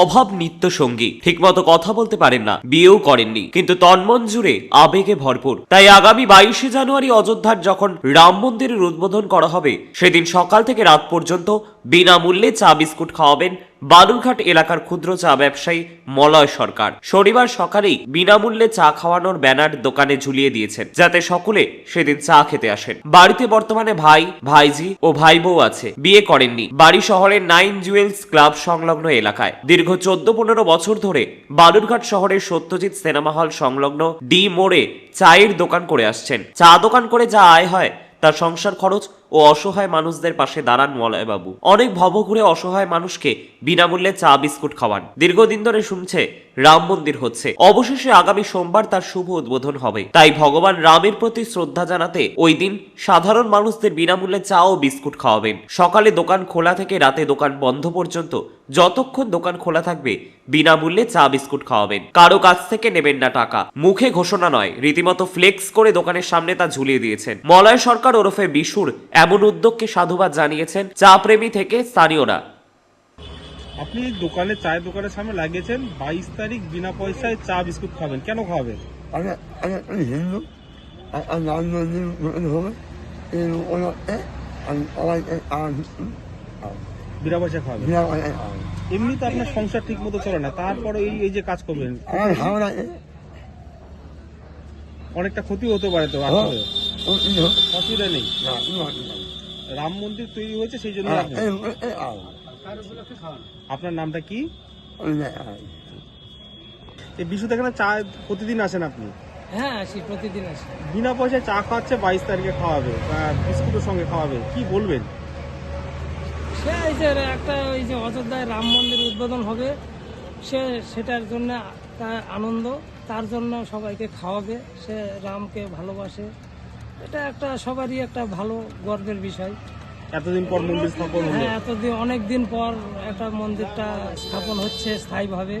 অভাব নিত্য সঙ্গী ঠিকমতো কথা বলতে পারেন না, বিয়েও করেননি। কিন্তু তন্মন জুড়ে আবেগে ভরপুর। তাই আগামী বাইশে জানুয়ারি অযোধ্যার যখন রাম মন্দিরের উদ্বোধন করা হবে, সেদিন সকাল থেকে রাত পর্যন্ত বিনামূল্যে চা বিস্কুট খাওয়াবেন বালুরঘাট এলাকার ক্ষুদ্র চা ব্যবসায়ী মলয় সরকার। শনিবার সকালেই বিনামূল্যে চা খাওয়ানোর ব্যানার দোকানে ঝুলিয়ে দিয়েছেন, যাতে সকলে সেদিন চা খেতে আসেন। বাড়িতে বর্তমানে ভাই ভাইজি ও ভাই বউ আছে, বিয়ে করেননি। বাড়ি শহরের নাইন জুয়েলস ক্লাব সংলগ্ন এলাকায়। দীর্ঘ চোদ্দ পনেরো বছর ধরে বালুরঘাট শহরের সত্যজিৎ সিনেমা হল সংলগ্ন ডি মোড়ে চায়ের দোকান করে আসছেন। চা দোকান করে যা আয় হয়, তার সংসার খরচ ও অসহায় মানুষদের পাশে দাঁড়ান মলয়বাবু। অনেক ভব ঘুরে অসহায় মানুষকে বিনামূল্যে চা, বিস্কুট খাওয়ান। দীর্ঘদিন ধরে শুনছে, রাম মন্দির হচ্ছে। অবশেষে আগামী সোমবার তার শুভ উদ্বোধন হবে। তাই ভগবান রামের প্রতি শ্রদ্ধা জানাতে ওই দিন সাধারণ মানুষদের বিনামূল্যে চা ও বিস্কুট খাওয়াবেন। সকালে দোকান খোলা থেকে রাতে দোকান বন্ধ পর্যন্ত যতক্ষণ দোকান খোলা থাকবে, বিনামূল্যে চা, বিস্কুট খাওয়াবেন। কারও কাছ থেকে নেবেন না টাকা। মুখে ঘোষণা নয়, রীতিমতো ফ্লেক্স করে দোকানের সামনে তা ঝুলিয়ে দিয়েছেন। মলয় সরকার ওরফে বিশুর এমন উদ্যোগকে সাধুবাদ জানিয়েছেন চা প্রেমী থেকে স্থানীয়রা। আপনি দোকানে চায়ের দোকানের সামনে লাগিয়েছেন বাইশ তারিখ বিনা পয়সায় চা বিস্কুট খাবেন কেন খাওয়াবেন? আমি আমি আমি হিন্দু আর আর নাম মন্দির মন্দির হবে। এই ওনাতে আমি সবাই বিনা পয়সা এমনি তো আপনার সংসার ঠিক মতো চলে না তারপরে এই এই যে কাজ করবেন আমার অনেকটা ক্ষতি হতে পারে তো আসলে অসুবিধা নেই। রাম মন্দির তৈরি হয়েছে সেই জন্য আপনার নামটা কি? এই বিশু এখানে চা প্রতিদিন আসেন আপনি? হ্যাঁ আসি প্রতিদিন আসি। বিনা পয়সায় চা খাওয়াচ্ছে বাইশ তারিখে খাওয়াবে বা বিস্কুটের সঙ্গে খাওয়াবে কি বলবেন? সে এই যে একটা ওই যে অযোধ্যায় রাম মন্দির উদ্বোধন হবে সে সেটার জন্য তার আনন্দ তার জন্য সবাইকে খাওয়াবে সে রামকে ভালোবাসে। এটা একটা সবারই একটা ভালো গর্বের বিষয়। এতদিন পর মন্দির স্থাপন হ্যাঁ এতদিন অনেক দিন পর একটা মন্দিরটা স্থাপন হচ্ছে স্থায়ীভাবে।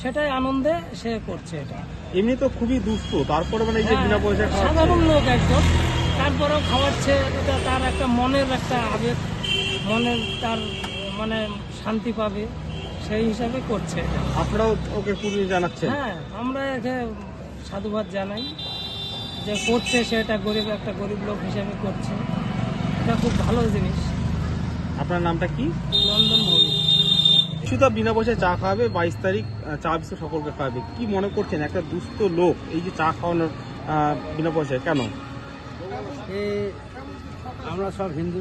সেটাই আনন্দে সে করছে এটা। এমনি তো খুবই দুস্থ। তারপরে মানে এই যে বিনা পয়সায় হ্যাঁ, সাধারণ লোক একজন তারপরেও খাওয়াচ্ছে এটা তার একটা মনের একটা আবেগ মনের তার মানে শান্তি পাবে সেই হিসাবে করছে। আপনারাও ওকে পুজো জানাচ্ছেন? হ্যাঁ আমরা একে সাধুবাদ জানাই। যে করছে সেটা গরিব একটা গরিব লোক হিসাবে করছে। এটা খুব ভালো জিনিস। আপনার নামটা কি? নন্দন ভূমি শুধু বিনা পয়সায় চা খাওয়াবে বাইশ তারিখ চা বিস্কুট সকলকে খাওয়াবে কি মনে করছেন একটা দুস্থ লোক এই যে চা খাওয়ানোর বিনা পয়সায় কেন? এ আমরা সব হিন্দু।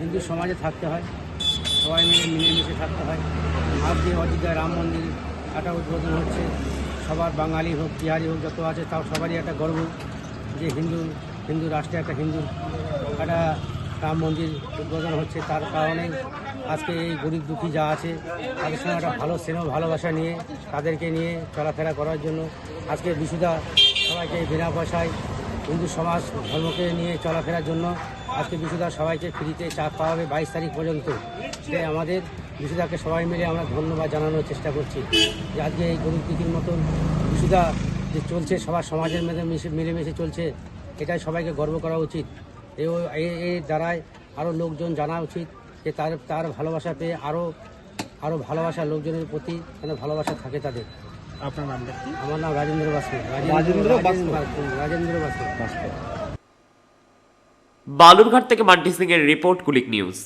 হিন্দু সমাজে থাকতে হয়। সবাই মিলে মিলেমিশে থাকতে হয়। আজ যে অযোধ্যায় রাম মন্দির একটা উদ্বোধন হচ্ছে। সবার বাঙালি হোক, বিহারি হোক, যত আছে তাও সবারই একটা গর্ব যে হিন্দু হিন্দু রাষ্ট্রে একটা হিন্দু একটা রাম মন্দির উদ্বোধন হচ্ছে। তার কারণে আজকে এই গরিব দুঃখী যা আছে, তাদের সঙ্গে একটা ভালো স্নেহ, ভালোবাসা নিয়ে তাদেরকে নিয়ে চলাফেরা করার জন্য আজকে বিশুদা সবাইকে বিনা পয়সায় হিন্দু সমাজ ধর্মকে নিয়ে চলাফেরার জন্য আজকে বিশুদা সবাইকে ফ্রিতে চা খাওয়াবে বাইশ তারিখ পর্যন্ত। সে আমাদের বিশুদাকে সবাই মিলে আমরা ধন্যবাদ জানানোর চেষ্টা করছি। যে আজকে এই গরিব দিদির মতন বিশুদা যে চলছে সবার সমাজের মধ্যে মিশে মিলেমিশে চলছে এটাই সবাইকে গর্ব করা উচিত। এর দ্বারাই আরও লোকজন জানা উচিত যে তার তার ভালোবাসা পেয়ে আরও আরও ভালোবাসা লোকজনের প্রতি যেন ভালোবাসা থাকে তাদের। আপনার নামটা কি? আমার নাম রাজেন্দ্র বাসু রাজেন্দ্র বাসু? রাজেন্দ্র বাসু বালুরঘাট থেকে মান্টি সিং এর রিপোর্ট কুলিক নিউজ।